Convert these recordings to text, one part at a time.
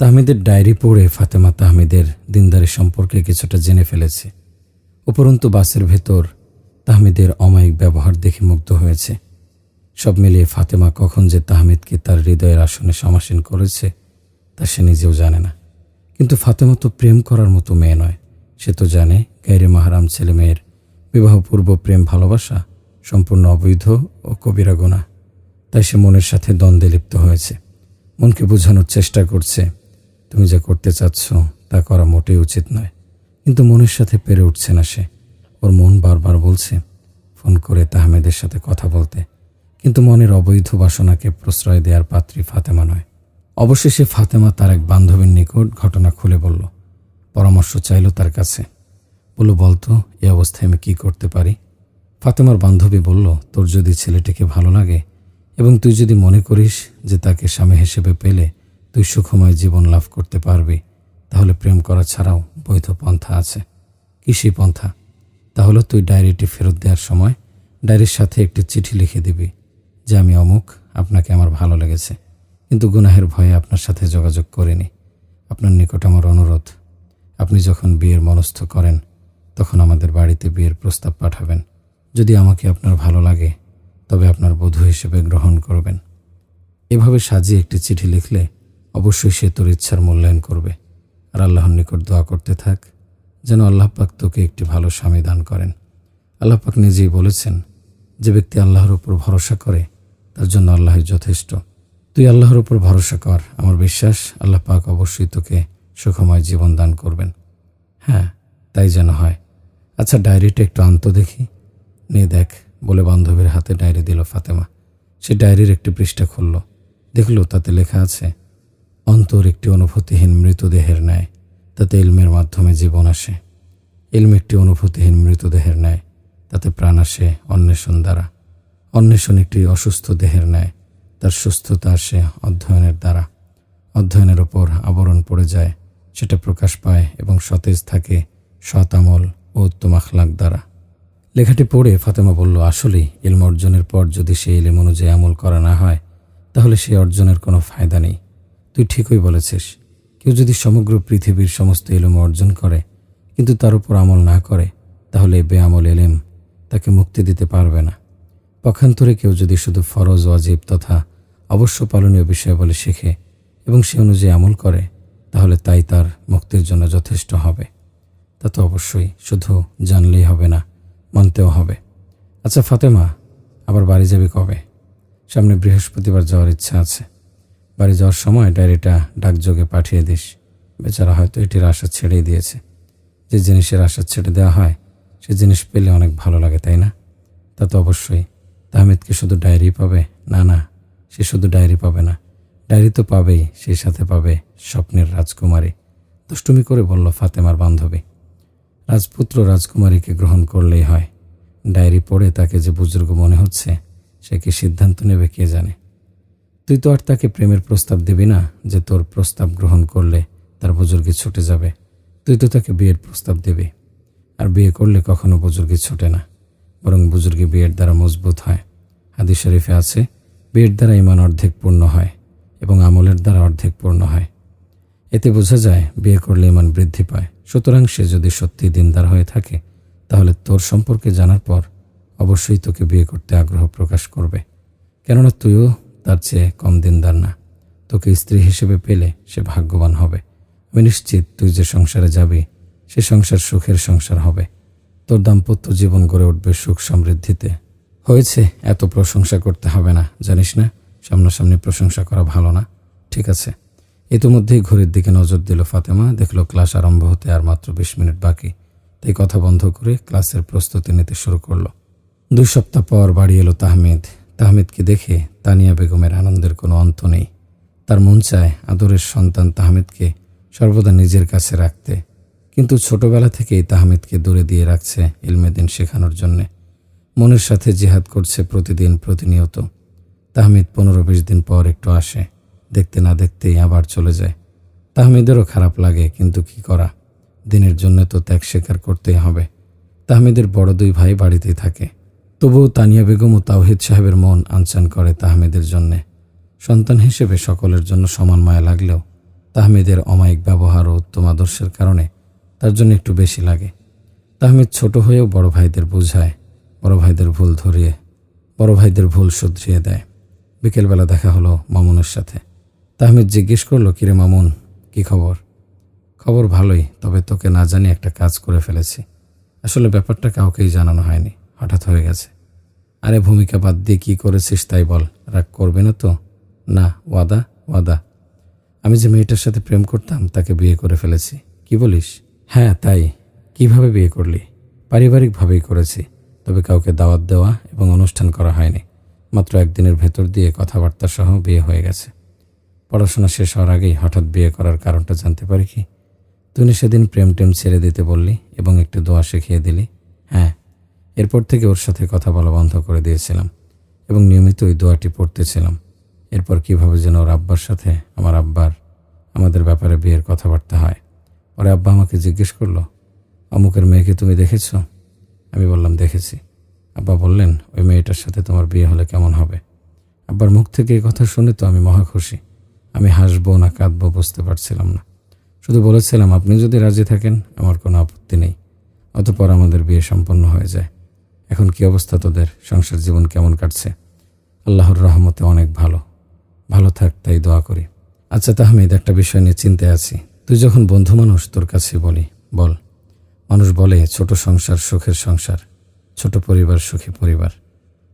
তাহমিদের diary পড়ে ফাতেমা তাহমিদের দিনদারি সম্পর্কে কিছুটা জেনে ফেলেছে। উপরন্তু বাসের ভেতর তাহমিদের অমায়িক ব্যবহার দেখে মুগ্ধ হয়েছে। সব মিলিয়ে ফাতেমা কখন যে তাহমিদকে তার হৃদয়ের আসনে সমাসীন করেছে, তা সে নিজেও জানে না। কিন্তু ফাতেমা তো প্রেম করার মতো মেয়ে নয়। সে তো জানে গাইরে মাহারাম ছেলে মেয়ের বিবাহপূর্ব প্রেম ভালোবাসা সম্পূর্ণ অবৈধ ও কবিরা গোনা তাই সে মনের সাথে দ্বন্দ্বে লিপ্ত হয়েছে। মনকে বোঝানোর চেষ্টা করছে তুমি যা করতে চাচ্ছ তা করা মোটেই উচিত নয়। কিন্তু মনের সাথে পেরে উঠছে না সে। ওর মন বারবার বলছে, ফোন করে তাহমেদের সাথে কথা বলতে। কিন্তু মনের অবৈধ বাসনাকে প্রশ্রয় দেওয়ার পাত্রী ফাতেমা নয়। অবশেষে ফাতেমা তার এক বান্ধবীর নিকট ঘটনা খুলে বলল, পরামর্শ চাইল তার কাছে। বলল বলতো এ অবস্থায় আমি কি করতে পারি? ফাতেমার বান্ধবী বলল, তোর যদি ছেলেটিকে ভালো লাগে এবং তুই যদি মনে করিস যে তাকে স্বামী হিসেবে পেলে তুই সুখময় জীবন লাভ করতে পারবি, তাহলে প্রেম করা ছাড়াও বৈধ পন্থা আছে। কৃষি পন্থা। তাহলে তুই ডায়েরিটি ফেরত দেওয়ার সময় ডায়েরির সাথে একটি চিঠি লিখে দিবি, যে আমি অমুক, আপনাকে আমার ভালো লেগেছে। কিন্তু গুনাহের ভয়ে আপনার সাথে যোগাযোগ করিনি। আপনার নিকট আমার অনুরোধ, আপনি যখন বিয়ের মনস্থ করেন, তখন আমাদের বাড়িতে বিয়ের প্রস্তাব পাঠাবেন। যদি আমাকে আপনার ভালো লাগে, তবে আপনার বধূ হিসেবে গ্রহণ করবেন। এভাবে সাজিয়ে একটি চিঠি লিখলে অবশ্যই সে তোর ইচ্ছার মূল্যায়ন করবে আর আল্লাহর নিকট দোয়া করতে থাক, যেন আল্লাহ পাক তোকে একটি ভালো স্বামী দান করেন। আল্লাহ পাক নিজেই বলেছেন যে ব্যক্তি আল্লাহর উপর ভরসা করে, তার জন্য আল্লাহই যথেষ্ট। তুই আল্লাহর উপর ভরসা কর, আমার বিশ্বাস, আল্লাহ পাক অবশ্যই তোকে সুখময় জীবন দান করবেন। হ্যাঁ তাই যেন হয়। আচ্ছা ডায়েরিটা একটু আন্ত দেখি। নিয়ে দেখ, বলে বান্ধবীর হাতে ডায়েরি দিল ফাতেমা। সে ডায়েরির একটি পৃষ্ঠা খুলল। দেখল, তাতে লেখা আছে অন্তর একটি অনুভূতিহীন মৃতদেহের ন্যায়, তাতে ইলমের মাধ্যমে জীবন আসে। ইলম একটি অনুভূতিহীন মৃতদেহের ন্যায়, তাতে প্রাণ আসে অন্বেষণ দ্বারা। অন্বেষণ একটি অসুস্থ দেহের ন্যায়, তার সুস্থতা আসে অধ্যয়নের দ্বারা। অধ্যয়নের ওপর আবরণ পড়ে যায়, সেটা প্রকাশ পায় এবং সতেজ থাকে সৎ আমল ও উত্তম আখলাক দ্বারা। লেখাটি পড়ে ফাতেমা বলল, আসলেই ইলম অর্জনের পর যদি সেই ইলিম অনুযায়ী আমল করা না হয়, তাহলে সেই অর্জনের কোনো ফায়দা নেই। তুই ঠিকই বলেছিস। কেউ যদি সমগ্র পৃথিবীর সমস্ত ইলম অর্জন করে, কিন্তু তার উপর আমল না করে, তাহলে বেআমল এলেম তাকে মুক্তি দিতে পারবে না। পক্ষান্তরে কেউ যদি শুধু ফরজ, ওয়াজিব তথা অবশ্য পালনীয় বিষয় বলে শেখে এবং সে অনুযায়ী আমল করে, তাহলে তাই তার মুক্তির জন্য যথেষ্ট হবে। তা তো অবশ্যই, শুধু জানলেই হবে না, মানতেও হবে। আচ্ছা ফাতেমা, আবার বাড়ি যাবে কবে? সামনে বৃহস্পতিবার যাওয়ার ইচ্ছা আছে। বাড়ি যাওয়ার সময় ডায়েরিটা ডাকযোগে পাঠিয়ে দিস। বেচারা হয়তো এটির আশা ছেড়েই দিয়েছে। যে জিনিসের আশা ছেড়ে দেওয়া হয়, সে জিনিস পেলে অনেক ভালো লাগে, তাই না? তা তো অবশ্যই। তাহমিদকে শুধু ডায়েরি পাবে? না না, সে শুধু ডায়েরি পাবে না। ডায়েরি তো পাবেই, সেই সাথে পাবে স্বপ্নের রাজকুমারী। দুষ্টুমি করে বলল ফাতেমার বান্ধবী। রাজপুত্র রাজকুমারীকে গ্রহণ করলেই হয়। ডায়েরি পড়ে তাকে যে বুজুর্গ মনে হচ্ছে, সে কি সিদ্ধান্ত নেবে কে জানে? তুই তো আর তাকে প্রেমের প্রস্তাব দিবি না যে তোর প্রস্তাব গ্রহণ করলে তার বুজুর্গে ছুটে যাবে। তুই তো তাকে বিয়ের প্রস্তাব দিবি। আর বিয়ে করলে কখনো বুজুর্গে ছুটে না। বরং বুজুর্গে বিয়ের দ্বারা মজবুত হয়। হাদিস শরীফে আছে, বিয়ের দ্বারা ইমান অর্ধেক পূর্ণ হয় এবং আমলের দ্বারা অর্ধেক পূর্ণ হয়। এতে বোঝা যায়, বিয়ে করলে ইমান বৃদ্ধি পায়। সুতরাং সে যদি সত্যি দিনদার হয়ে থাকে, তাহলে তোর সম্পর্কে জানার পর অবশ্যই তোকে বিয়ে করতে আগ্রহ প্রকাশ করবে। কেননা তুইও তার চেয়ে কম দিনদার না। তোকে স্ত্রী হিসেবে পেলে সে ভাগ্যবান হবে। আমি নিশ্চিত তুই যে সংসারে যাবি, সে সংসার সুখের সংসার হবে। তোর দাম্পত্য জীবন গড়ে উঠবে সুখ সমৃদ্ধিতে। হয়েছে, এত প্রশংসা করতে হবে না, জানিস না? সামনাসামনি প্রশংসা করা ভালো না। ঠিক আছে। ইতিমধ্যেই ঘড়ির দিকে নজর দিল ফাতেমা, দেখল ক্লাস আরম্ভ হতে আর মাত্র বিশ মিনিট বাকি। তাই কথা বন্ধ করে ক্লাসের প্রস্তুতি নিতে শুরু করল। দুই সপ্তাহ পর বাড়ি এলো তাহমিদ। তাহমিদকে দেখে তানিয়া বেগমের আনন্দের কোনো অন্ত নেই। তার মন চায় আদরের সন্তান তাহমিদকে সর্বদা নিজের কাছে রাখতে। কিন্তু ছোটবেলা থেকেই তাহমিদকে দূরে দিয়ে রাখছে ইলমেদিন শেখানোর জন্যে। মনের সাথে জিহাদ করছে প্রতিদিন প্রতিনিয়ত। তাহমিদ পনেরো বিশ দিন পর একটু আসে। দেখতে না দেখতেই আবার চলে যায়। তাহমিদেরও খারাপ লাগে, কিন্তু কি করা? দিনের জন্য তো ত্যাগ স্বীকার করতেই হবে। তাহমিদের বড় দুই ভাই বাড়িতেই থাকে। তবুও তানিয়া বেগম ও তাওহিদ সাহেবের মন আনচান করে তাহমিদের জন্যে। সন্তান হিসেবে সকলের জন্য সমান মায়া লাগলেও তাহমিদের অমায়িক ব্যবহার ও উত্তম আদর্শের কারণে তার জন্য একটু বেশি লাগে। তাহমিদ ছোট হয়েও বড় ভাইদের বোঝায়, বড় ভাইদের ভুল ধরিয়ে, বড় ভাইদের ভুল শুধরিয়ে দেয়। বিকেলবেলা দেখা হলো মামুনের সাথে। তাহমিদ জিজ্ঞেস করল, কিরে মামুন, কি খবর? খবর ভালোই, তবে তোকে না জানি একটা কাজ করে ফেলেছি। আসলে ব্যাপারটা কাউকেই জানানো হয়নি। হঠাৎ হয়ে গেছে। আরে ভূমিকা বাদ দিয়ে কী করেছিস তাই বল, রাগ করবে না তো? না, ওয়াদা ওয়াদা। আমি যে মেয়েটার সাথে প্রেম করতাম, তাকে বিয়ে করে ফেলেছি। কি বলিস? হ্যাঁ তাই। কীভাবে বিয়ে করলি? পারিবারিকভাবেই করেছি। তবে কাউকে দাওয়াত দেওয়া এবং অনুষ্ঠান করা হয়নি। মাত্র একদিনের ভেতর দিয়ে কথাবার্তা সহ বিয়ে হয়ে গেছে। পড়াশোনা শেষ হওয়ার আগেই হঠাৎ বিয়ে করার কারণটা জানতে পারি কি? তুই সেদিন প্রেম টেম ছেড়ে দিতে বললি এবং একটু দোয়া শিখিয়ে দিলি। হ্যাঁ এরপর থেকে ওর সাথে কথা বলা বন্ধ করে দিয়েছিলাম এবং নিয়মিত ওই দোয়াটি পড়তেছিলাম। এরপর কীভাবে যেন ওর আব্বার সাথে আমার আব্বার, আমাদের ব্যাপারে বিয়ের কথাবার্তা হয়। পরে আব্বা আমাকে জিজ্ঞেস করল, অমুকের মেয়েকে তুমি দেখেছ? আমি বললাম, দেখেছি। আব্বা বললেন, ওই মেয়েটার সাথে তোমার বিয়ে হলে কেমন হবে? আব্বার মুখ থেকে এই কথা শুনে তো আমি মহা খুশি। আমি হাসবো না কাঁদবো বুঝতে পারছিলাম না। শুধু বলেছিলাম, আপনি যদি রাজি থাকেন, আমার কোনো আপত্তি নেই। অতপর আমাদের বিয়ে সম্পন্ন হয়ে যায়। এখন কি অবস্থা তোদের? সংসার জীবন কেমন কাটছে? আল্লাহর রহমতে অনেক ভালো। ভালো থাক, তাই দোয়া করি। আচ্ছা তাহমিদ, একটা বিষয় নিয়ে চিন্তায় আছি। তুই যখন বন্ধু মানুষ, তোর কাছে বলি, বল। মানুষ বলে, ছোট সংসার সুখের সংসার, ছোট পরিবার সুখী পরিবার।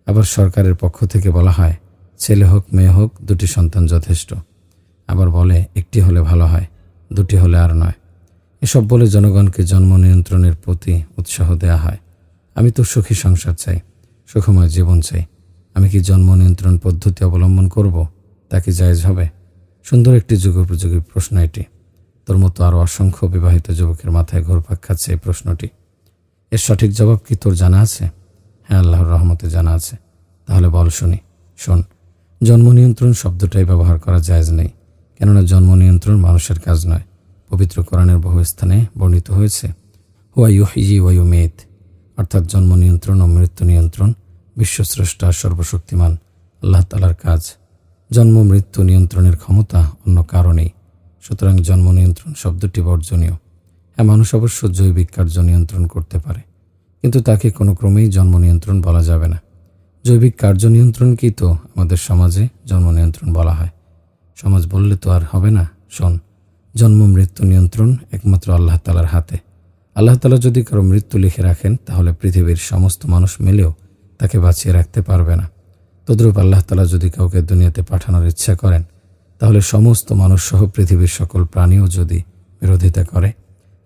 আবার সরকারের পক্ষ থেকে বলা হয়, ছেলে হোক, মেয়ে হোক, দুটি সন্তান যথেষ্ট। আবার বলে, একটি হলে ভালো হয়, দুটি হলে আর নয়। এসব বলে জনগণকে জন্ম নিয়ন্ত্রণের প্রতি উৎসাহ দেয়া হয়। আমি তো সুখী সংসার চাই, সুখময় জীবন চাই। আমি কি জন্ম নিয়ন্ত্রণ পদ্ধতি অবলম্বন করব? তা কি জায়েজ হবে? সুন্দর একটি যুগোপযোগী প্রশ্ন এটি। তোর মতো আরও অসংখ্য বিবাহিত যুবকের মাথায় ঘোরপাক খাচ্ছে এই প্রশ্নটি। এর সঠিক জবাব কি তোর জানা আছে? হ্যাঁ আল্লাহর রহমতে জানা আছে। তাহলে বল শুনি। শোন, জন্ম নিয়ন্ত্রণ শব্দটাই ব্যবহার করা জায়েজ নেই, কেননা জন্ম নিয়ন্ত্রণ মানুষের কাজ নয়। পবিত্র কোরআনের বহু স্থানে বর্ণিত হয়েছে, হুয়া ইউহিজি মেদ অর্থাৎ জন্ম নিয়ন্ত্রণ ও মৃত্যু নিয়ন্ত্রণ, বিশ্বস্রষ্টা, সর্বশক্তিমান, আল্লাহ তালার কাজ। জন্ম, মৃত্যু নিয়ন্ত্রণের ক্ষমতা অন্য কারণেই। সুতরাং জন্ম নিয়ন্ত্রণ শব্দটি বর্জনীয়। হ্যাঁ মানুষ অবশ্য জৈবিক কার্য নিয়ন্ত্রণ করতে পারে। কিন্তু তাকে কোনো ক্রমেই জন্ম নিয়ন্ত্রণ বলা যাবে না। জৈবিক কার্য নিয়ন্ত্রণকেই তো আমাদের সমাজে জন্ম নিয়ন্ত্রণ বলা হয়। সমাজ বললে তো আর হবে না, শোন। জন্ম, মৃত্যু নিয়ন্ত্রণ একমাত্র আল্লাহ তালার হাতে। আল্লাহ তালা যদি কারও মৃত্যু লিখে রাখেন, তাহলে পৃথিবীর সমস্ত মানুষ মিলেও তাকে বাঁচিয়ে রাখতে পারবে না। তদ্রূপ আল্লাহ তালা যদি কাউকে দুনিয়াতে পাঠানোর ইচ্ছা করেন, তাহলে সমস্ত মানুষ সহ পৃথিবীর সকল প্রাণীও যদি বিরোধিতা করে,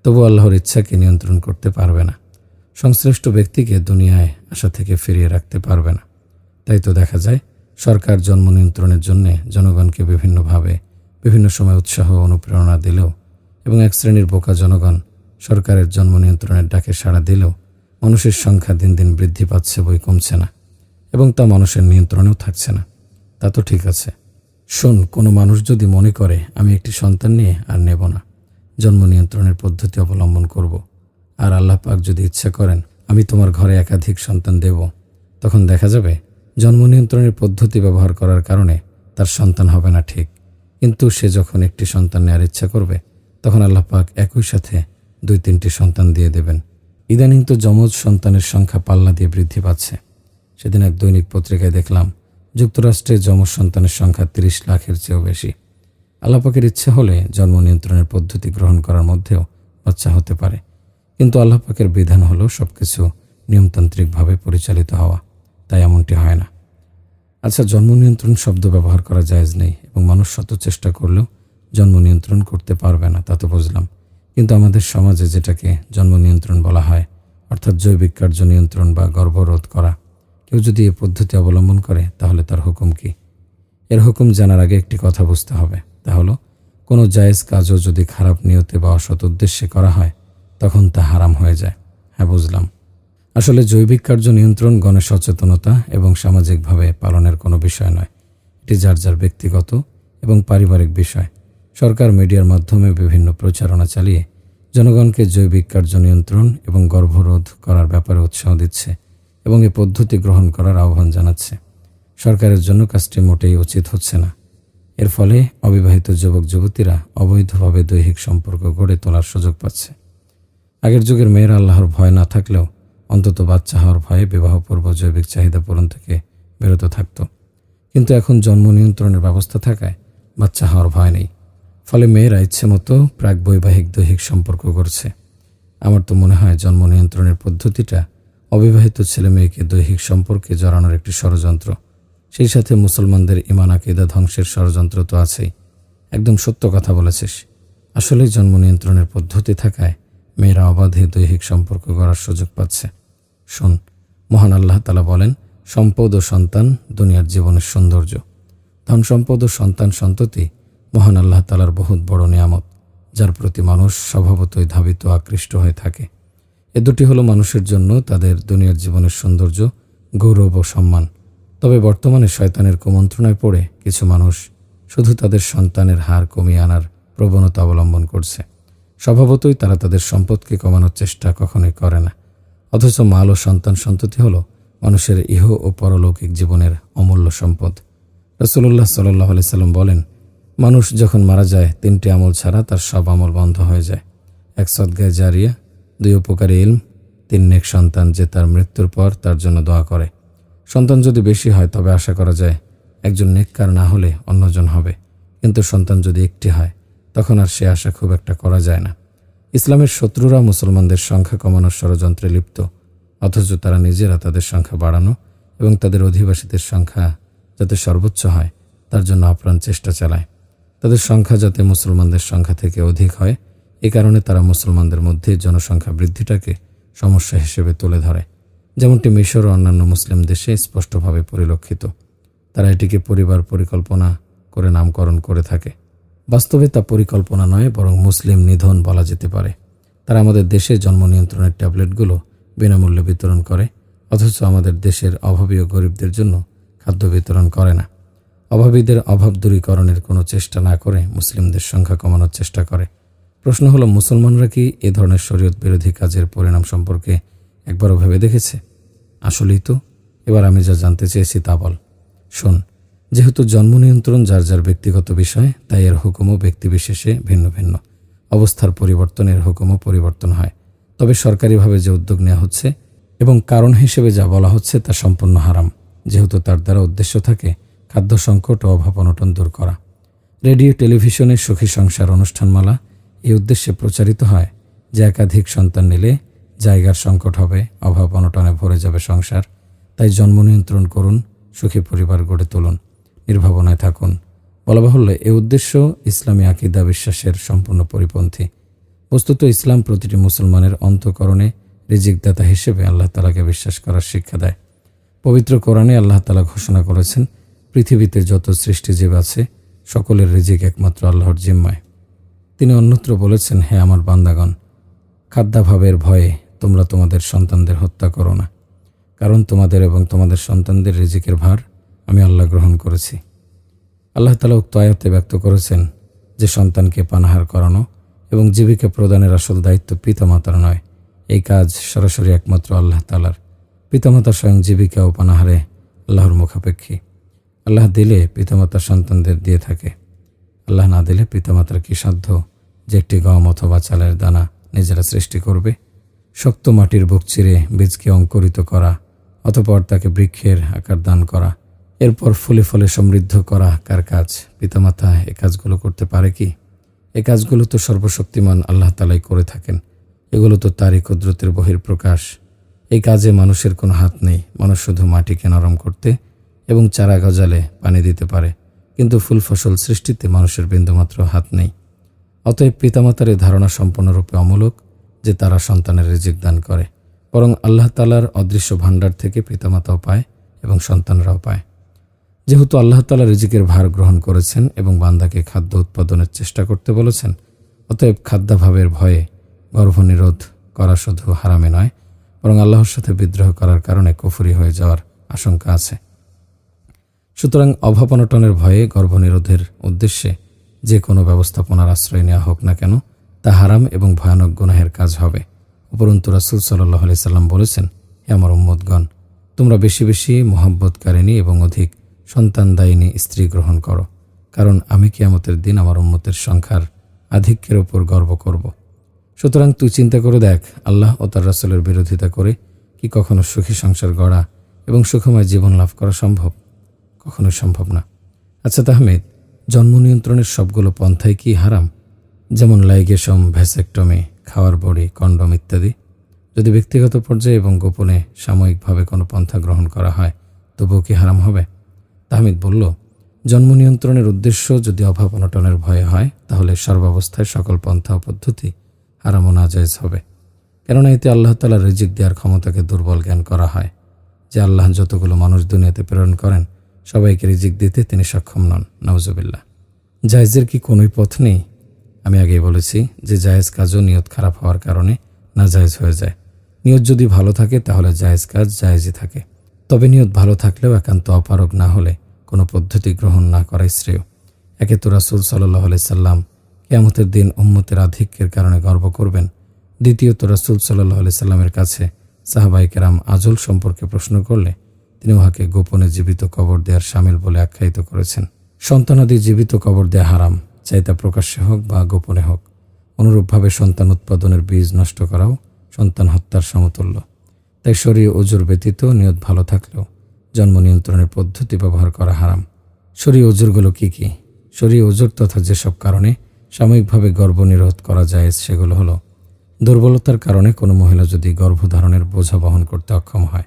তবু আল্লাহর ইচ্ছাকে নিয়ন্ত্রণ করতে পারবে না। সংশ্লিষ্ট ব্যক্তিকে দুনিয়ায় আসা থেকে ফিরিয়ে রাখতে পারবে না। তাই তো দেখা যায়, সরকার জন্ম নিয়ন্ত্রণের জন্য জনগণকে বিভিন্নভাবে, বিভিন্ন সময় উৎসাহ অনুপ্রেরণা দিলেও এবং এক শ্রেণির বোকা জনগণ সরকারের জন্ম নিয়ন্ত্রণের ডাকে সাড়া দিলেও মানুষের সংখ্যা দিন দিন বৃদ্ধি পাচ্ছে বই কমছে না, এবং তা মানুষের নিয়ন্ত্রণেও থাকছে না। তা তো ঠিক আছে। শোন, কোনো মানুষ যদি মনে করে, আমি একটি সন্তান নিয়ে আর নেব না। জন্ম নিয়ন্ত্রণের পদ্ধতি অবলম্বন করব। আর আল্লাহ পাক যদি ইচ্ছা করেন, আমি তোমার ঘরে একাধিক সন্তান দেব। তখন দেখা যাবে, জন্ম নিয়ন্ত্রণের পদ্ধতি ব্যবহার করার কারণে তার সন্তান হবে না ঠিক। কিন্তু সে যখন একটি সন্তান নেওয়ার ইচ্ছা করবে, তখন আল্লাহ পাক একই সাথে দুই তিনটি সন্তান দিয়ে দেবেন। ইদানিং তো যমজ সন্তানের সংখ্যা পাল্লা দিয়ে বৃদ্ধি পাচ্ছে। সেদিন এক দৈনিক পত্রিকায় দেখলাম, যুক্তরাষ্ট্রে যমজ সন্তানের সংখ্যা তিরিশ লাখের চেয়েও বেশি। আল্লাপাকের ইচ্ছে হলে জন্ম নিয়ন্ত্রণের পদ্ধতি গ্রহণ করার মধ্যেও বাচ্চা হতে পারে। কিন্তু আল্লাপাকের বিধান হলো সবকিছু নিয়মতান্ত্রিকভাবে পরিচালিত হওয়া। তাই এমনটি হয় না। আচ্ছা জন্ম নিয়ন্ত্রণ শব্দ ব্যবহার করা জায়েজ নেই এবং মানুষ শত চেষ্টা করলেও জন্ম নিয়ন্ত্রণ করতে পারবে না, তা তো বুঝলাম। কিন্তু আমাদের সমাজে যেটাকে জন্ম নিয়ন্ত্রণ বলা হয়, অর্থাৎ জৈবিক কার্য নিয়ন্ত্রণ বা গর্ভরোধ করা, কেউ যদি এ পদ্ধতি অবলম্বন করে, তাহলে তার হুকুম কি? এর হুকুম জানার আগে একটি কথা বুঝতে হবে। তা হলো, কোনো জায়েজ কাজও যদি খারাপ নিয়তে বা অসৎ উদ্দেশ্যে করা হয়, তখন তা হারাম হয়ে যায়। হ্যাঁ বুঝলাম। আসলে জৈবিক কার্য নিয়ন্ত্রণ গণের সচেতনতা এবং সামাজিকভাবে পালনের কোনো বিষয় নয়। এটি যার যার ব্যক্তিগত এবং পারিবারিক বিষয়। সরকার মিডিয়ার মাধ্যমে বিভিন্ন প্রচারণা চালিয়ে জনগণকে জৈবিক কার্য নিয়ন্ত্রণ এবং গর্ভরোধ করার ব্যাপারে উৎসাহ দিচ্ছে এবং এ পদ্ধতি গ্রহণ করার আহ্বান জানাচ্ছে। সরকারের জন্য কাজটি মোটেই উচিত হচ্ছে না। এর ফলে অবিবাহিত যুবক যুবতীরা অবৈধভাবে দৈহিক সম্পর্ক গড়ে তোলার সুযোগ পাচ্ছে। আগের যুগের মেয়েরা আল্লাহর ভয় না থাকলেও অন্তত বাচ্চা হওয়ার ভয়ে বিবাহপূর্ব জৈবিক চাহিদা পূরণ থেকে বিরত থাকত। কিন্তু এখন জন্ম নিয়ন্ত্রণের ব্যবস্থা থাকায় বাচ্চা হওয়ার ভয় নেই। ফলে মেয়েরা ইচ্ছে মতো প্রাক বৈবাহিক দৈহিক সম্পর্ক করছে। আমার তো মনে হয় জন্ম নিয়ন্ত্রণের পদ্ধতিটা অবিবাহিত ছেলে মেয়েকে দৈহিক সম্পর্কে জড়ানোর একটি ষড়যন্ত্র। সেই সাথে মুসলমানদের ইমান আকিদা ধ্বংসের ষড়যন্ত্র তো আছেই। একদম সত্য কথা বলেছিস। আসলেই জন্ম নিয়ন্ত্রণের পদ্ধতি থাকায় মেয়েরা অবাধে দৈহিক সম্পর্ক গড়ার সুযোগ পাচ্ছে। শোন, মহান আল্লাহ তালা বলেন, সম্পদ ও সন্তান দুনিয়ার জীবনের সৌন্দর্য। ধন সম্পদ ও সন্তান সন্ততি মহান আল্লাহ তালার বহুত বড় নিয়ামত, যার প্রতি মানুষ স্বভাবতই ধাবিত, আকৃষ্ট হয়ে থাকে। এ দুটি হলো মানুষের জন্য তাদের দুনিয়ার জীবনের সৌন্দর্য, গৌরব ও সম্মান। তবে বর্তমানে শয়তানের কুমন্ত্রণায় পড়ে কিছু মানুষ শুধু তাদের সন্তানের হার কমিয়ে আনার প্রবণতা অবলম্বন করছে। স্বভাবতই তারা তাদের সম্পদকে কমানোর চেষ্টা কখনোই করে না। অথচ মাল ও সন্তান সন্ততি হল মানুষের ইহ ও পরলৌকিক জীবনের অমূল্য সম্পদ। রসুল্লাহ সাল্লাহ সাল্লাম বলেন মানুষ যখন মারা যায়, তিনটি আমল ছাড়া তার সব আমল বন্ধ হয়ে যায়। এক সদ্গায় জারিয়া, দুই উপকারী ইলম, তিন নেক সন্তান যে তার মৃত্যুর পর তার জন্য দোয়া করে। সন্তান যদি বেশি হয়, তবে আশা করা যায় একজন নেককার না হলে অন্যজন হবে। কিন্তু সন্তান যদি একটি হয়, তখন আর সে আশা খুব একটা করা যায় না। ইসলামের শত্রুরা মুসলমানদের সংখ্যা কমানোর ষড়যন্ত্রে লিপ্ত। অথচ তারা নিজেরা তাদের সংখ্যা বাড়ানো এবং তাদের অধিবাসীদের সংখ্যা যাতে সর্বোচ্চ হয়, তার জন্য আপ্রাণ চেষ্টা চালায়। তাদের সংখ্যা যাতে মুসলমানদের সংখ্যা থেকে অধিক হয়, এ কারণে তারা মুসলমানদের মধ্যে জনসংখ্যা বৃদ্ধিটাকে সমস্যা হিসেবে তুলে ধরে। যেমনটি মিশর ও অন্যান্য মুসলিম দেশে স্পষ্টভাবে পরিলক্ষিত। তারা এটিকে পরিবার পরিকল্পনা করে নামকরণ করে থাকে। বাস্তবে তা পরিকল্পনা নয়, বরং মুসলিম নিধন বলা যেতে পারে। তারা আমাদের দেশে জন্ম নিয়ন্ত্রণের ট্যাবলেটগুলো বিনামূল্যে বিতরণ করে, অথচ আমাদের দেশের অভাবী ও গরিবদের জন্য খাদ্য বিতরণ করে না। অভাবীদের অভাব দূরীকরণের কোনো চেষ্টা না করে মুসলিমদের সংখ্যা কমানোর চেষ্টা করে। প্রশ্ন হলো, মুসলমানরা কি এ ধরনের শরীয়ত বিরোধী কাজের পরিণাম সম্পর্কে একবারও ভেবে দেখেছে? আসলেই তো। এবার আমি যা জানতে চেয়েছি তা বল। শোন, যেহেতু জন্ম নিয়ন্ত্রণ যার যার ব্যক্তিগত বিষয়, তাই এর হুকুমও ব্যক্তিবিশেষে ভিন্ন ভিন্ন। অবস্থার পরিবর্তনের হুকুমও পরিবর্তন হয়। তবে সরকারিভাবে যে উদ্যোগ নেওয়া হচ্ছে এবং কারণ হিসেবে যা বলা হচ্ছে তা সম্পূর্ণ হারাম। যেহেতু তার দ্বারা উদ্দেশ্য থাকে খাদ্য সংকট ও অভাব অনটন দূর করা। রেডিও, টেলিভিশনে সুখী সংসার অনুষ্ঠানমালা। এই উদ্দেশ্যে প্রচারিত হয়, যে একাধিক সন্তান নিলে জায়গার সংকট হবে, অভাব অনটনে ভরে যাবে সংসার। তাই জন্ম নিয়ন্ত্রণ করুন, সুখী পরিবার গড়ে তুলুন, নির্ভাবনায় থাকুন। বলা বাহুল্য, এ উদ্দেশ্য ইসলামী আকিদা বিশ্বাসের সম্পূর্ণ পরিপন্থী। বস্তুত ইসলাম প্রতিটি মুসলমানের অন্তকরণে রিজিকদাতা হিসেবে আল্লাহ তালাকে বিশ্বাস করার শিক্ষা দেয়। পবিত্র কোরআনে আল্লাহ তালা ঘোষণা করেছেন পৃথিবীতে যত সৃষ্টিজীব আছে, সকলের রিজিক একমাত্র আল্লাহর জিম্মায়। তিনি অন্যত্র বলেছেন, হে আমার বান্দাগণ, খাদ্যাভাবের ভয়ে তোমরা তোমাদের সন্তানদের হত্যা করো না। কারণ তোমাদের এবং তোমাদের সন্তানদের রিজিকের ভার আমি আল্লাহ গ্রহণ করেছি। আল্লাহ তালা উক্ত আয়াতে ব্যক্ত করেছেন যে সন্তানকে পানাহার করানো এবং জীবিকা প্রদানের আসল দায়িত্ব পিতামাতার নয়। এই কাজ সরাসরি একমাত্র আল্লাহ তালার। পিতামাতা স্বয়ং জীবিকা ও পানাহারে আল্লাহর মুখাপেক্ষী। আল্লাহ দিলে পিতামাতা সন্তানদের দিয়ে থাকে। আল্লাহ না দিলে পিতামাতার কি সাধ্য যে একটি গম অথবা চালের দানা নিজেরা সৃষ্টি করবে? শক্ত মাটির বুক চিরে বীজকে অঙ্কুরিত করা অতপর তাকে বৃক্ষের আকার দান করা, এরপর ফুলে ফলে সমৃদ্ধ করা কার কাজ? পিতামাতা এ কাজগুলো করতে পারে কি? এ কাজগুলো তো সর্বশক্তিমান আল্লাহ তালাই করে থাকেন। এগুলো তো তারই কুদরতের বহির প্রকাশ এই কাজে মানুষের কোনো হাত নেই। মানুষ শুধু মাটিকে নরম করতে এবং চারা গজালে পানি দিতে পারে, কিন্তু ফুল ফসল সৃষ্টিতে মানুষের বিন্দুমাত্র হাত নেই। অতএব পিতামাতার এই ধারণা সম্পূর্ণরূপে অমূলক যে তারা সন্তানের রিজিক দান করে, বরং আল্লাহ তালার অদৃশ্য ভাণ্ডার থেকে পিতামাতাও পায় এবং সন্তানরাও পায়। যেহেতু আল্লাহ তালা রিজিকের ভার গ্রহণ করেছেন এবং বান্দাকে খাদ্য উৎপাদনের চেষ্টা করতে বলেছেন, অতএব খাদ্যাভাবের ভয়ে গর্ভনিরোধ করা শুধু হারামে নয়, বরং আল্লাহর সাথে বিদ্রোহ করার কারণে কুফুরি হয়ে যাওয়ার আশঙ্কা আছে। সুতরাং অভাব অনটনের ভয়ে গর্ভনিরোধের উদ্দেশ্যে যে কোনো ব্যবস্থাপনার আশ্রয় নেওয়া হোক না কেন, তা হারাম এবং ভয়ানক গুনাহের কাজ হবে। উপরন্তু রাসুল সাল্লাহ আলি সাল্লাম বলেছেন, হে আমার উম্মদগণ তোমরা বেশি বেশি মোহাব্বতকারিণী এবং অধিক সন্তানদায়িনী স্ত্রী গ্রহণ করো, কারণ আমি কিয়ামতের দিন আমার উম্মতের সংখ্যার আধিক্যের ওপর গর্ব করব। সুতরাং তুই চিন্তা করে দেখ, আল্লাহ ও তার রাসুলের বিরোধিতা করে কি কখনো সুখী সংসার গড়া এবং সুখময় জীবন লাভ করা সম্ভব? কখনোই সম্ভব না। আচ্ছা তাহমেদ, জন্ম নিয়ন্ত্রণের সবগুলো পন্থাই কি হারাম? যেমন লাইগেশম ভ্যাসেক্টমি খাওয়ার বড়ি, কন্ডম ইত্যাদি। যদি ব্যক্তিগত পর্যায়ে এবং গোপনে সাময়িকভাবে কোনো পন্থা গ্রহণ করা হয়, তবুও কি হারাম হবে? তাহমিদ বলল, জন্ম নিয়ন্ত্রণের উদ্দেশ্য যদি অভাব অনটনের ভয়ে হয়, তাহলে সর্বাবস্থায় সকল পন্থা ও পদ্ধতি হারাম ও নাজায়জ হবে। কেননা এতে আল্লাহ তালার রিজিক দেওয়ার ক্ষমতাকে দুর্বল জ্ঞান করা হয়। যে আল্লাহ যতগুলো মানুষ দুনিয়াতে প্রেরণ করেন সবাইকে রিজিক দিতে তিনি সক্ষম নন নওজবিল্লা জায়েজের কি কোনোই পথ নেই? আমি আগেই বলেছি যে জায়েজ কাজও নিয়ত খারাপ হওয়ার কারণে না জায়েজ হয়ে যায়। নিয়ত যদি ভালো থাকে, তাহলে জায়েজ কাজ জায়েজই থাকে। তবে নিয়ত ভালো থাকলেও একান্ত অপারগ না হলে কোনো পদ্ধতি গ্রহণ না করাই শ্রেয়। একে তো রাসুল সাল্লাহ সাল্লাম কেয়ামতের দিন উম্মতের আধিক্যের কারণে গর্ব করবেন। দ্বিতীয়ত রাসুল সাল্লাহ সাল্লামের কাছে সাহাবাইকেরাম আজল সম্পর্কে প্রশ্ন করলে তিনি উহাকে গোপনে জীবিত কবর দেওয়ার সামিল বলে আখ্যায়িত করেছেন। সন্তানাদি জীবিত কবর দেয়া হারাম, চাই তা প্রকাশ্যে হোক বা গোপনে হোক। অনুরূপভাবে সন্তান উৎপাদনের বীজ নষ্ট করাও সন্তান হত্যার সমতুল্য। তাই শরীর ওজোর ব্যতীত নিয়ত ভালো থাকলেও জন্ম নিয়ন্ত্রণের পদ্ধতি ব্যবহার করা হারাম। শরীর ওজোরগুলো কী কী? শরীর ওজোর তথা যেসব কারণে সাময়িকভাবে গর্ভনিরোধ করা যায় সেগুলো হলো দুর্বলতার কারণে কোনো মহিলা যদি গর্ভধারণের বোঝা বহন করতে অক্ষম হয়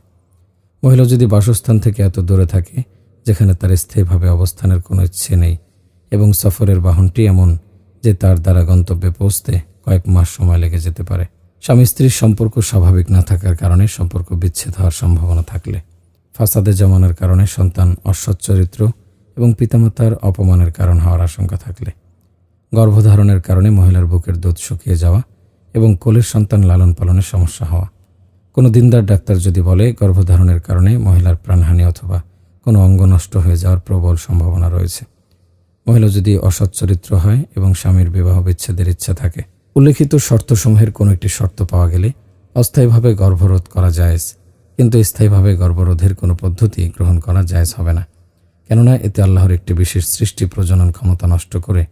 মহিলা যদি বাসস্থান থেকে এত দূরে থাকে, যেখানে তার স্থায়ীভাবে অবস্থানের কোনো ইচ্ছে নেই, এবং সফরের বাহনটি এমন যে তার দ্বারা গন্তব্যে পৌঁছতে কয়েক মাস সময় লেগে যেতে পারে। স্বামী স্ত্রীর সম্পর্ক স্বাভাবিক না থাকার কারণে সম্পর্ক বিচ্ছেদ হওয়ার সম্ভাবনা থাকলে। ফাসাদে জমানোর কারণে সন্তান অসৎ চরিত্র এবং পিতামাতার অপমানের কারণ হওয়ার আশঙ্কা থাকলে। গর্ভধারণের কারণে মহিলার বুকের দুধ শুকিয়ে যাওয়া এবং কোলের সন্তান লালন পালনের সমস্যা হওয়া। কোনো দিনদার ডাক্তার যদি বলে গর্ভধারণের কারণে মহিলার প্রাণহানি অথবা কোনো অঙ্গ নষ্ট হয়ে যাওয়ার প্রবল সম্ভাবনা রয়েছে। মহিলা যদি অসৎ চরিত্র হয় এবং স্বামীর বিবাহ বিচ্ছেদের ইচ্ছা থাকে, উল্লেখিত শর্তসমূহের কোনো একটি শর্ত পাওয়া গেলে অস্থায়ীভাবে গর্ভরোধ করা জায়েজ, কিন্তু স্থায়ীভাবে গর্ভরোধের কোনো পদ্ধতি গ্রহণ করা জায়েজ হবে না। কেননা এতে আল্লাহর একটি বিশেষ সৃষ্টি প্রজনন ক্ষমতা নষ্ট করে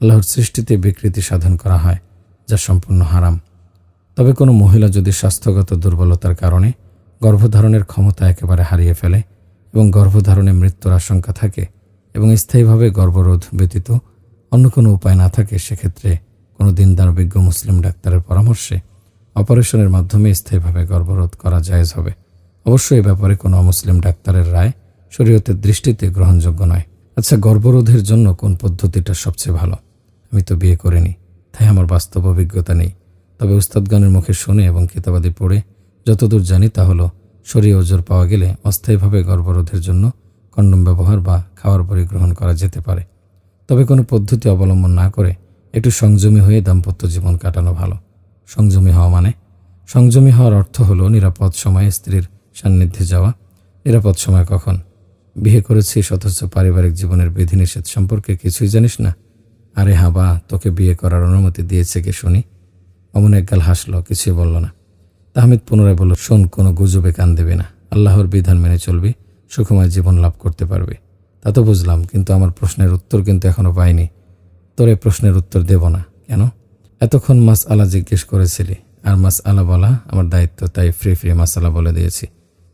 আল্লাহর সৃষ্টিতে বিকৃতি সাধন করা হয়, যা সম্পূর্ণ হারাম। তবে কোনো মহিলা যদি স্বাস্থ্যগত দুর্বলতার কারণে গর্ভধারণের ক্ষমতা একেবারে হারিয়ে ফেলে এবং গর্ভধারণে মৃত্যুর আশঙ্কা থাকে এবং স্থায়ীভাবে গর্ভরোধ ব্যতীত অন্য কোনো উপায় না থাকে, সেক্ষেত্রে কোনো দিনদার বিজ্ঞ মুসলিম ডাক্তারের পরামর্শে অপারেশনের মাধ্যমে স্থায়ীভাবে গর্ভরোধ করা জায়েজ হবে। অবশ্য এ ব্যাপারে কোনো অমুসলিম ডাক্তারের রায় শরীয়তের দৃষ্টিতে গ্রহণযোগ্য নয়। আচ্ছা গর্ভরোধের জন্য কোন পদ্ধতিটা সবচেয়ে ভালো? আমি তো বিয়ে করিনি, তাই আমার বাস্তব অভিজ্ঞতা নেই। তবে উস্তাদগানের মুখে শুনে এবং কিতাবাদি পড়ে যতদূর জানি তা হলো, শরীর ওজোর পাওয়া গেলে অস্থায়ীভাবে গর্ভরোধের জন্য কন্ডম ব্যবহার বা খাওয়ার পরে গ্রহণ করা যেতে পারে। তবে কোনো পদ্ধতি অবলম্বন না করে একটু সংযমী হয়ে দাম্পত্য জীবন কাটানো ভালো। সংযমী হওয়া মানে? সংযমী হওয়ার অর্থ হলো নিরাপদ সময়ে স্ত্রীর সান্নিধ্যে যাওয়া। নিরাপদ সময় কখন? বিয়ে করেছিস অথচ পারিবারিক জীবনের বিধিনিষেধ সম্পর্কে কিছুই জানিস না? আরে হাবা, তোকে বিয়ে করার অনুমতি দিয়েছে কে শুনি? অমন একগাল হাসলো, কিছুই বলল না। তাহমিদ পুনরায় বলল, শোন, কোনো গুজবে কান দেবে না। আল্লাহর বিধান মেনে চলবি, সুখময় জীবন লাভ করতে পারবে। তা তো বুঝলাম, কিন্তু আমার প্রশ্নের উত্তর কিন্তু এখনও পাইনি। তোর এই প্রশ্নের উত্তর দেব না। কেন? এতক্ষণ মাস আলা জিজ্ঞেস করেছিলি, আর মাস আলা বলা আমার দায়িত্ব, তাই ফ্রি ফ্রি মাস আলা বলে দিয়েছি।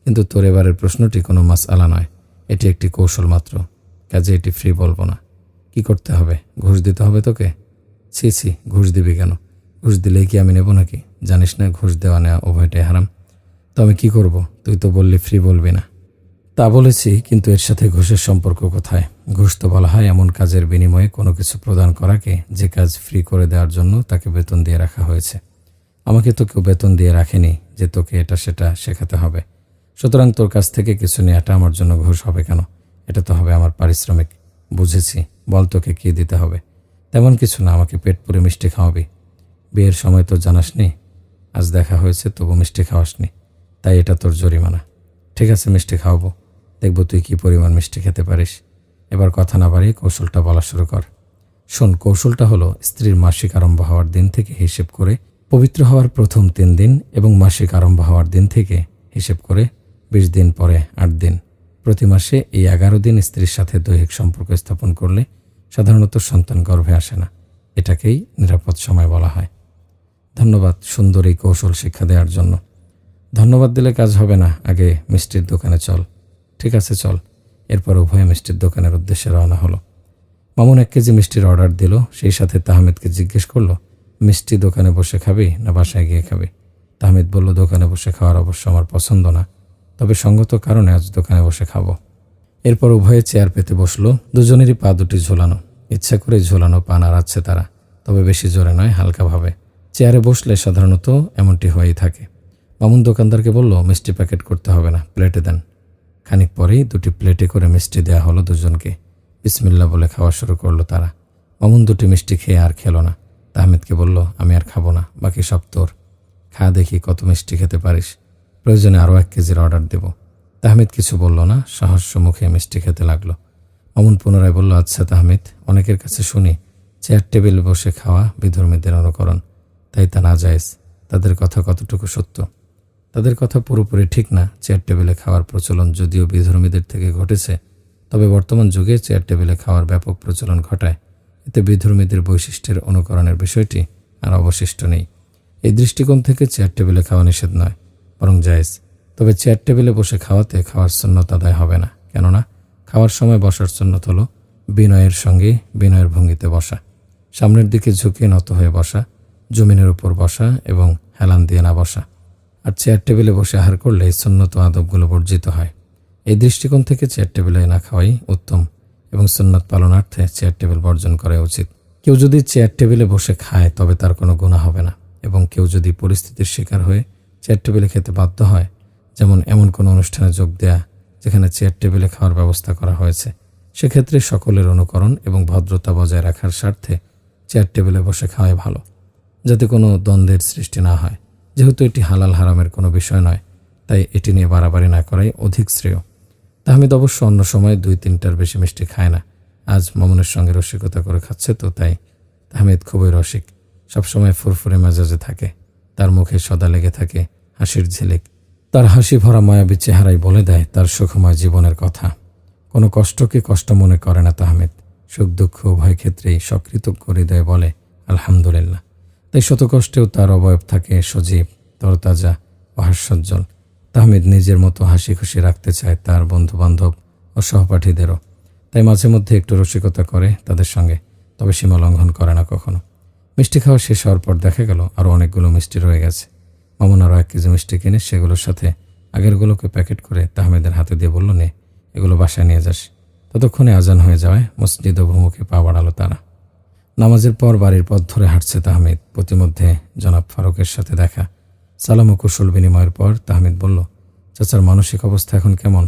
কিন্তু তোর এবারের প্রশ্নটি কোনো মাস আলা নয়, এটি একটি কৌশল মাত্র। কাজে এটি ফ্রি বলব না। কি করতে হবে? ঘুষ দিতে হবে তোকে? ছি ছি, ঘুষ দিবি কেন? ঘুষ দিলেই কি আমি নেব নাকি? জানিস না, ঘুষ দেওয়া নেওয়া উভয়টাই হারাম। তো আমি কি করব? তুই তো বললি ফ্রি বলবি না। তা বলেছি, কিন্তু এর সাথে ঘুষের সম্পর্ক কোথায়? ঘুষ তো বলা হয় এমন কাজের বিনিময়ে কোনো কিছু প্রদান করাকে যে কাজ ফ্রি করে দেওয়ার জন্য তাকে বেতন দিয়ে রাখা হয়েছে। আমাকে তো কেউ বেতন দিয়ে রাখেনি যে তোকে এটা সেটা শেখাতে হবে। সুতরাং তোর কাছ থেকে কিছু নেওয়াটা আমার জন্য ঘুষ হবে কেন? এটা তো হবে আমার পারিশ্রমিক। বুঝেছি, বল তোকে কী দিতে হবে? তেমন কিছু না, আমাকে পেট পুরে মিষ্টি খাওয়াবি। বিয়ের সময় তো জানাসনি, আজ দেখা হয়েছে, তবু মিষ্টি খাওয়াসনি। তাই এটা তোর জরিমানা। ঠিক আছে, মিষ্টি খাওয়াবো। দেখব তুই কি পরিমাণ মিষ্টি খেতে পারিস। এবার কথা না বাড়িয়ে কৌশলটা বলা শুরু কর। শোন, কৌশলটা হলো, স্ত্রীর মাসিক আরম্ভ হওয়ার দিন থেকে হিসেব করে পবিত্র হওয়ার প্রথম তিন দিন এবং মাসিক আরম্ভ হওয়ার দিন থেকে হিসেব করে বিশ দিন পরে আট দিন। প্রতি মাসে এই এগারো দিন স্ত্রীর সাথে দৈহিক সম্পর্ক স্থাপন করলে সাধারণত সন্তান গর্ভে আসে না। এটাকেই নিরাপদ সময় বলা হয়। ধন্যবাদ সুন্দর এই কৌশল শিক্ষা দেওয়ার জন্য। ধন্যবাদ দিলে কাজ হবে না। আগে মিষ্টির দোকানে চল। ঠিক আছে, চল। এরপর উভয়ে মিষ্টির দোকানের উদ্দেশ্যে রওনা হলো। মামুন এক কেজি মিষ্টির অর্ডার দিল, সেই সাথে তাহমেদকে জিজ্ঞেস করল, মিষ্টি দোকানে বসে খাবি না বাসায় গিয়ে খাবি? তাহমিদ বলল, দোকানে বসে খাওয়ার অবশ্য আমার পছন্দ না। তবে সঙ্গত কারণে আজ দোকানে বসে খাব। এরপর উভয়ে চেয়ার পেতে বসল। দুজনেরই পা দুটি ঝোলানো। ইচ্ছা করে ঝোলানো পা নাড়াচ্ছে তারা। তবে বেশি জোরে নয়, হালকাভাবে। চেয়ারে বসলে সাধারণত এমনটি হয়েই থাকে। মামুন দোকানদারকে বলল, মিষ্টি প্যাকেট করতে হবে না, প্লেটে দেন। খানিক পরেই দুটি প্লেটে করে মিষ্টি দেয়া হলো দুজনকে। বিসমিল্লা বলে খাওয়া শুরু করল তারা। মামুন দুটি মিষ্টি খেয়ে আর খেলো না। তাহমিদকে বলল, আমি আর খাব না, বাকি সব তোর। খা দেখি কত মিষ্টি খেতে পারিস। প্রয়োজনে আরও এক কেজির অর্ডার দেব। তাহমিদ কিছু বলল না সহস্য মুখে মিষ্টি খেতে লাগল। মামুন পুনরায় বলল আচ্ছা তাহমিদ, অনেকের কাছে শুনি, চেয়ার টেবিল বসে খাওয়া বিধর্মীদের অনুকরণ। তাই তা না যায়জ তাদের কথা কতটুকু সত্য? তাদের কথা পুরোপুরি ঠিক না, চেয়ার টেবিলে খাওয়ার প্রচলন যদিও বিধর্মীদের থেকে ঘটেছে, তবে বর্তমান যুগে চেয়ার টেবিলে খাওয়ার ব্যাপক প্রচলন ঘটায়। এতে বিধর্মীদের বৈশিষ্ট্যের অনুকরণের বিষয়টি আর অবশিষ্ট নেই। এই দৃষ্টিকোণ থেকে চেয়ার টেবিলে খাওয়া নিষেধ নয়, বরং জায়েজ। তবে চেয়ার টেবিলে বসে খাওয়াতে খাওয়ার সন্ন্যত আদায় হবে না, কেননা খাওয়ার সময় বসার সন্ন্যত হল বিনয়ের সঙ্গে বিনয়ের ভঙ্গিতে বসা। সামনের দিকে ঝুঁকে নত হয়ে বসা জমিনের উপর বসা এবং হেলান দিয়ে না বসা। আর চেয়ার টেবিলে বসে আহার করলে এই সন্ন্যত আদবগুলো বর্জিত হয়। এই দৃষ্টিকোণ থেকে চেয়ার টেবিলে না খাওয়াই উত্তম এবং সুন্নত পালনার্থে চেয়ার টেবিল বর্জন করা উচিত। কেউ যদি চেয়ার টেবিলে বসে খায়, তবে তার কোনো গুণা হবে না এবং কেউ যদি পরিস্থিতির শিকার হয়ে চেয়ার টেবিলে খেতে বাধ্য হয়, যেমন এমন কোনো অনুষ্ঠানে যোগ দেয়া যেখানে চেয়ার টেবিলে খাওয়ার ব্যবস্থা করা হয়েছে, সেক্ষেত্রে সকলের অনুকরণ এবং ভদ্রতা বজায় রাখার স্বার্থে চেয়ার টেবিলে বসে খাওয়াই ভালো। যাতে কোনো দ্বন্দ্বের সৃষ্টি না হয়। যেহেতু এটি হালাল হারামের কোনো বিষয় নয়, তাই এটি নিয়ে বাড়াবাড়ি না করাই অধিক শ্রেয়। তাহমিদ অবশ্য অন্য সময় দুই তিনটার বেশি মিষ্টি খায় না। আজ মামুনের সঙ্গে রসিকতা করে খাচ্ছে তো, তাই তাহমিদ খুবই রসিক। সবসময় ফুরফুরে মেজাজে থাকে, তার মুখে সদা লেগে থাকে হাসির ঝিলিক। তার হাসি ভরা মায়াবী চেহারাই বলে দেয় তার সুখময় জীবনের কথা। কোনো কষ্টকে কষ্ট মনে করে না তাহমিদ। সুখ দুঃখ উভয় ক্ষেত্রেই সকৃতজ্ঞ হৃদয়ে বলে, আলহামদুলিল্লাহ। তাই শত কষ্টেও তার অবয়ব থাকে সজীব, তরতাজা ও হাস্যোজ্জ্বল। তাহমিদ নিজের মতো হাসি খুশি রাখতে চায় তার বন্ধু বান্ধব ও সহপাঠীদেরও। তাই মাঝে মধ্যে একটু রসিকতা করে তাদের সঙ্গে, তবে সীমা লঙ্ঘন করে না কখনো। মিষ্টি খাওয়া শেষ হওয়ার পর দেখা গেল আরও অনেকগুলো মিষ্টি রয়ে গেছে। মামুন এক কেজি মিষ্টি কিনে সেগুলোর সাথে আগেরগুলোকে প্যাকেট করে তাহমেদের হাতে দিয়ে বলল, নে, এগুলো বাসায় নিয়ে যাস। ততক্ষণে আজান হয়ে যাওয়ায় মসজিদ অভিমুখে পা বাড়ালো তারা। নামাজের পর বাড়ির পথ ধরে হাঁটছে তাহমিদ। প্রতিমধ্যে জনাব ফারুকের সাথে দেখা। সালাম ও কুশল বিনিময়ের পর তাহমিদ বলল, চাচার মানসিক অবস্থা এখন কেমন?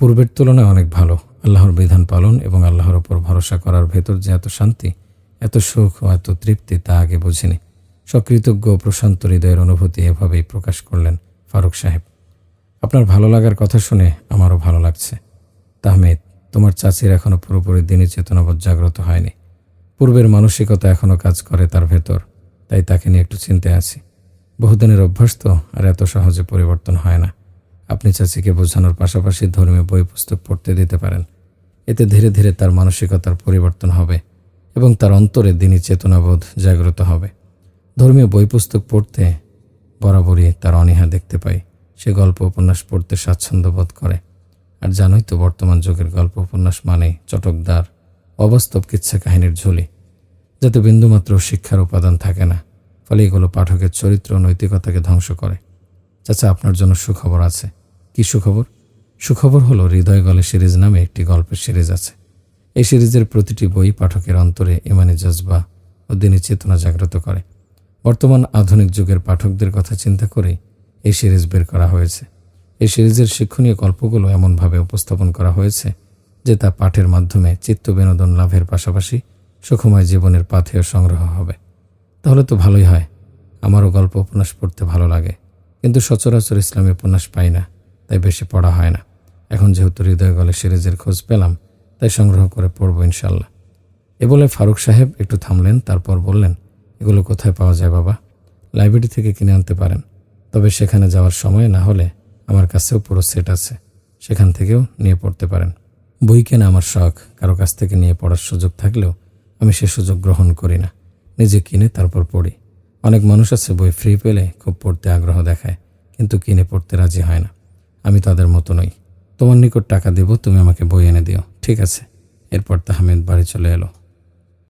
পূর্বের তুলনায় অনেক ভালো। আল্লাহর বিধান পালন এবং আল্লাহর ওপর ভরসা করার ভেতর যে এত শান্তি, এত সুখ ও এত তৃপ্তি তা আগে বুঝিনি। সকৃতজ্ঞ প্রশান্ত হৃদয়ের অনুভূতি এভাবেই প্রকাশ করলেন ফারুক সাহেব। আপনার ভালো লাগার কথা শুনে আমারও ভালো লাগছে। তাহমিদ, তোমার চাচির এখনও পুরোপুরি দিনই চেতনাবোধ জাগ্রত হয়নি। পূর্বের মানসিকতা এখনও কাজ করে তার ভেতর, তাই তাকে নিয়ে একটু চিন্তায় আছি। বহুদিনের অভ্যাস তো, আর এত সহজে পরিবর্তন হয় না। আপনি চাচিকে বোঝানোর পাশাপাশি ধর্মীয় বই পুস্তক পড়তে দিতে পারেন। এতে ধীরে ধীরে তার মানসিকতার পরিবর্তন হবে এবং তার অন্তরে দিনই চেতনাবোধ জাগ্রত হবে। ধর্মীয় বই পুস্তক পড়তে বরাবরই তার অনীহা দেখতে পাই। সে গল্প উপন্যাস পড়তে স্বাচ্ছন্দ্য বোধ করে। আর জানোই তো বর্তমান যুগের গল্প উপন্যাস মানেই চটকদার অবাস্তব কিচ্ছা কাহিনীর ঝুলি, যাতে বিন্দুমাত্র শিক্ষার উপাদান থাকে না, ফলে এগুলো পাঠকের চরিত্র নৈতিকতাকে ধ্বংস করে। চাচা, আপনার জন্য সুখবর আছে। কি সুখবর? সুখবর হলো হৃদয় গলে সিরিজ নামে একটি গল্পের সিরিজ আছে। এই সিরিজের প্রতিটি বই পাঠকের অন্তরে ইমানি জজবা ও দিনী চেতনা জাগ্রত করে। বর্তমান আধুনিক যুগের পাঠকদের কথা চিন্তা করেই এই সিরিজ বের করা হয়েছে। এই সিরিজের শিক্ষণীয় গল্পগুলো এমনভাবে উপস্থাপন করা হয়েছে যে তা পাঠের মাধ্যমে চিত্ত বিনোদন লাভের পাশাপাশি সুখময় জীবনের পাথেয় সংগ্রহ হবে। তাহলে তো ভালোই হয়। আমারও গল্প উপন্যাস পড়তে ভালো লাগে। কিন্তু সচরাচর ইসলামী উপন্যাস পাই না, তাই বেশি পড়া হয় না। এখন যেহেতু হৃদয় গলে সিরিজের খোঁজ পেলাম, তাই সংগ্রহ করে পড়ব ইনশাল্লাহ এ বলে ফারুক সাহেব একটু থামলেন, তারপর বললেন, এগুলো কোথায় পাওয়া যায় বাবা? লাইব্রেরি থেকে কিনে আনতে পারেন। তবে সেখানে যাওয়ার সময় না হলে আমার কাছেও পুরো সেট আছে। সেখান থেকেও নিয়ে পড়তে পারেন। বই কেনা আমার শখ। কারও কাছ থেকে নিয়ে পড়ার সুযোগ থাকলেও আমি সে সুযোগ গ্রহণ করি না। নিজে কিনে তারপর পড়ি। অনেক মানুষ আছে বই ফ্রি পেলে খুব পড়তে আগ্রহ দেখায়, কিন্তু কিনে পড়তে রাজি হয় না। আমি তাদের মতো নই। তোমার নিকট টাকা দেব, তুমি আমাকে বই এনে দিও, ঠিক আছে? এরপর তাহমেদ বাড়ি চলে এলো।